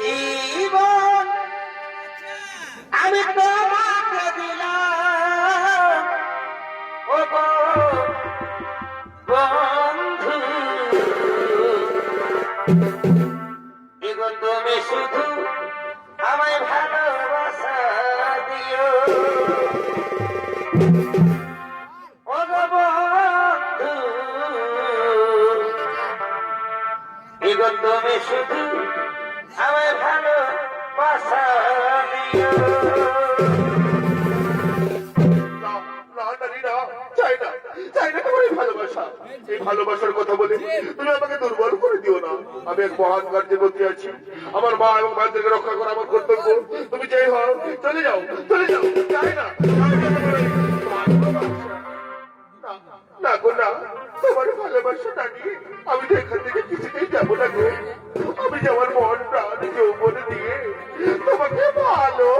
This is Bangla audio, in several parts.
জীবন আমি তোমাকে দিলাম। ও বন্ধু। এগো তুমি শুধু আমায় ভালোবাসা দিও। ও বন্ধু। এগো তুমি শুধু আমি রক্ষা করা আমার কর্তব্য। তুমি যাই হও চলে যাও চলে যাও। চাই না না। না, তোমার ভালোবাসা। না আমি তো এখান থেকে কিছুতেই যাব না গো। আমি যাওয়ার মন প্রাণ যৌবন দিয়ে তোমাকে ভালো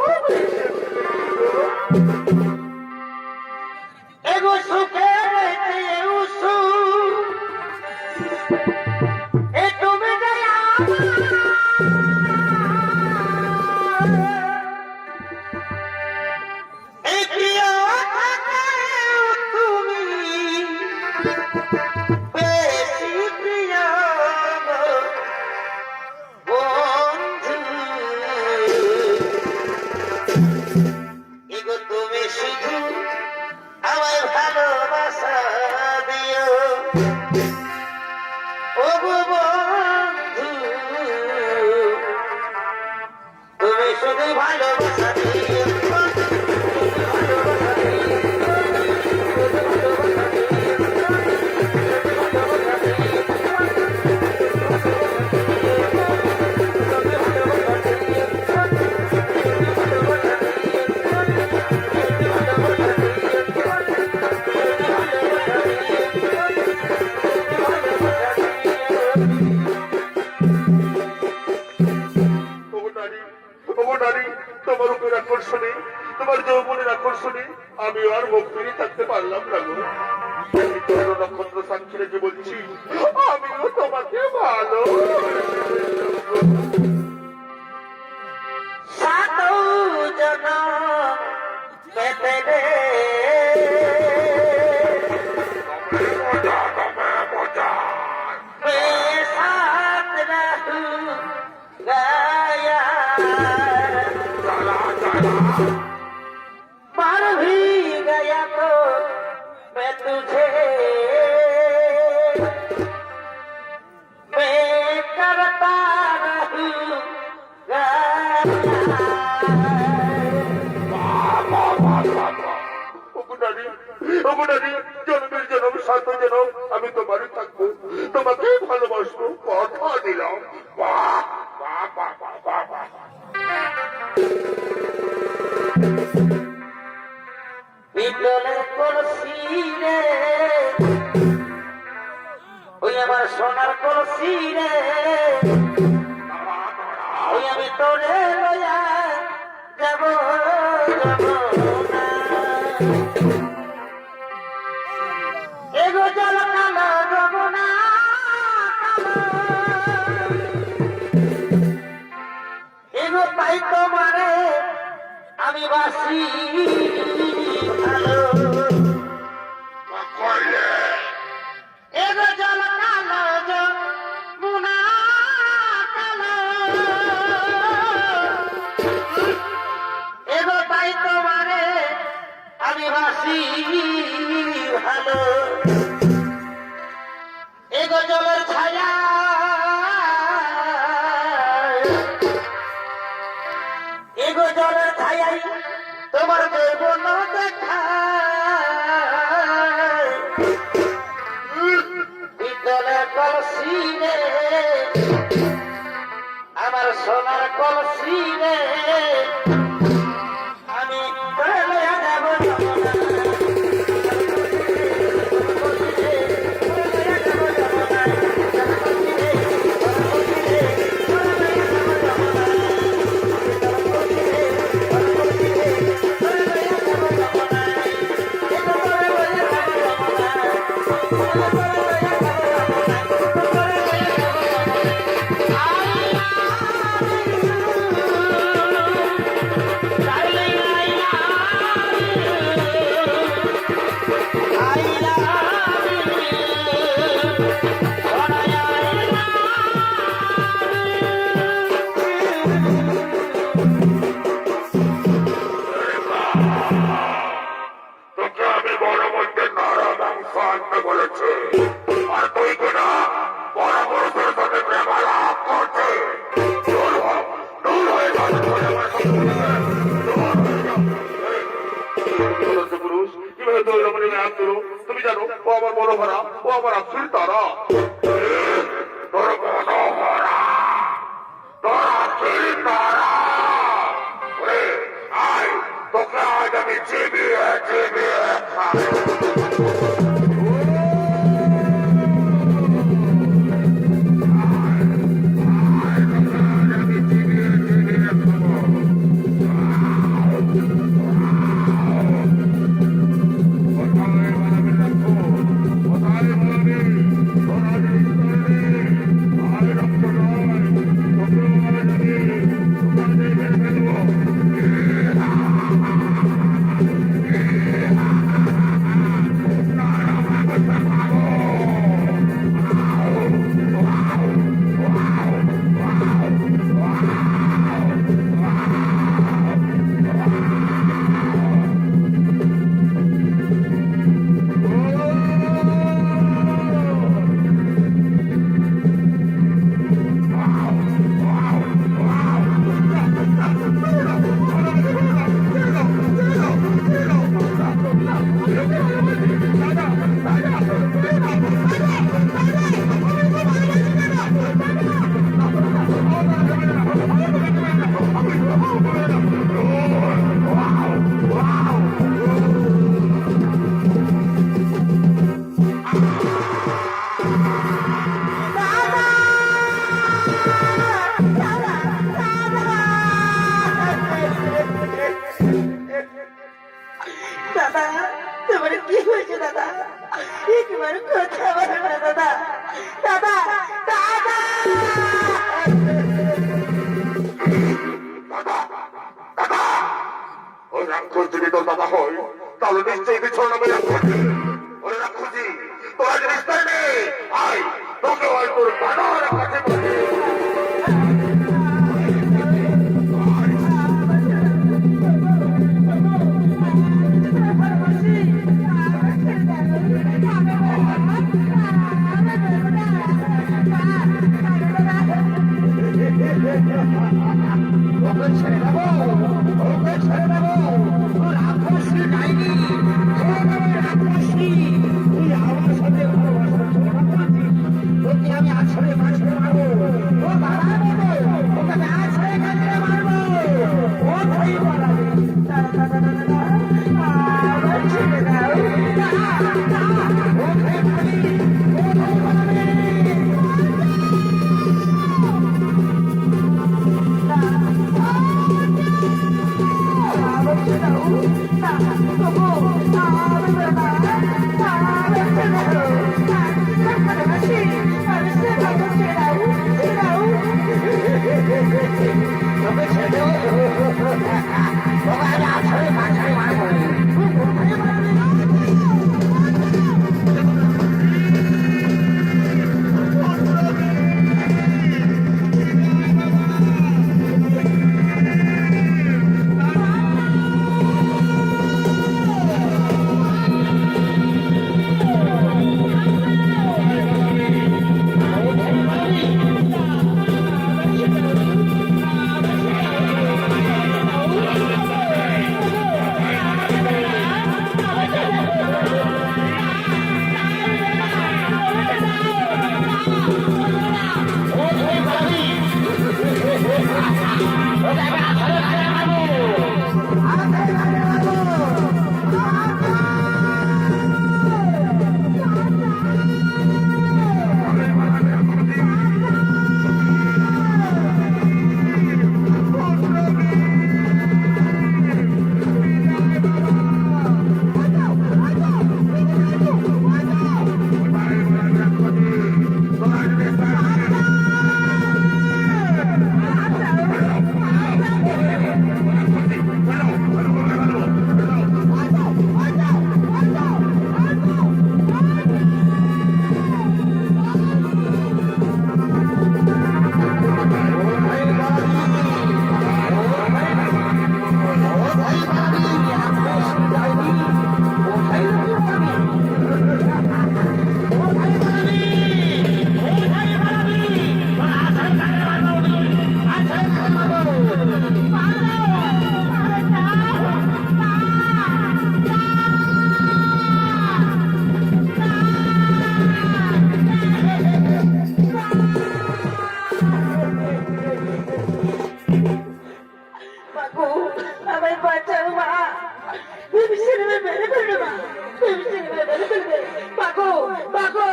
পেলে জন্মের জন্ম সাত জন্ম আমি তোমারই থাকব। তোমাকে ভালোবাসবো, কথা দিলাম। বাহ বাহ বাহ বাহ বাহ বাহ। বিদ্যলের ওই আমার সোনার কলসি রে ওই আমি তোরে লয়া যাব যাব। এগো তোমারে আমি বাসি। আমি বাসি। ভালো কলসি রে। আছে তারা। তোর গণহরা তোর। আছে তারা তোকে আজ আমি চিবিয়ে চিবিয়ে খাব ভীষণভাবে মেরে ফেলবে মা ভীষণভাবে মেরে ফেলবে পাগো পাগো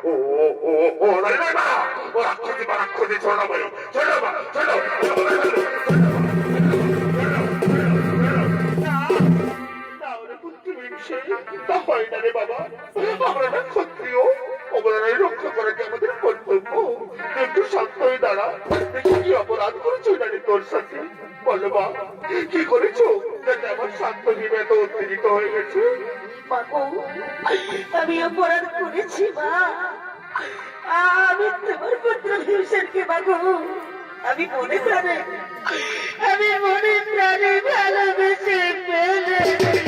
오, 오, 오, 오, 날려라! 와, 거짓말, 거짓 전화봐요. কি অপরাধ করেছ তোর সাথে। বলো মা, কি করেছ? যাতে আমার শান্ত হয়ে গেছে। আমি অপরাধ করেছি, মা। আমি তোমার পুত্র ভীষণকে বাবু আমি মনে প্রাণে, আমি মনে প্রাণে ভালোবেসে ফেলেছি।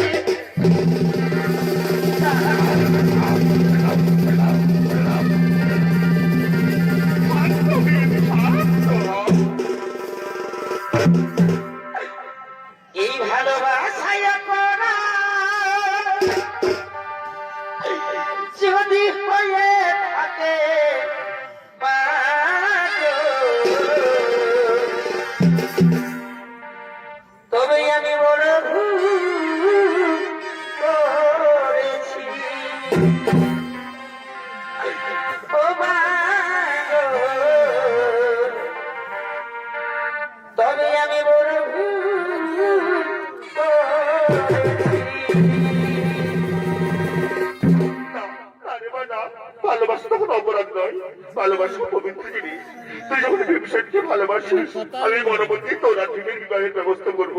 অপরাধ নয় ভালোবাসা পবিত্র জিনিস তুই যখন ভীমসেনকে ভালোবাসিস আমি মনে মধ্যে তোর আর বিবাহের ব্যবস্থা করব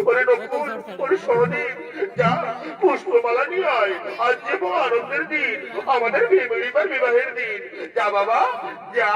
ওরে নকুল যা পুষ্পমালা নিয়ে আয় আজ যে আনন্দের দিন আমাদের এবার বিবাহের দিন যা বাবা যা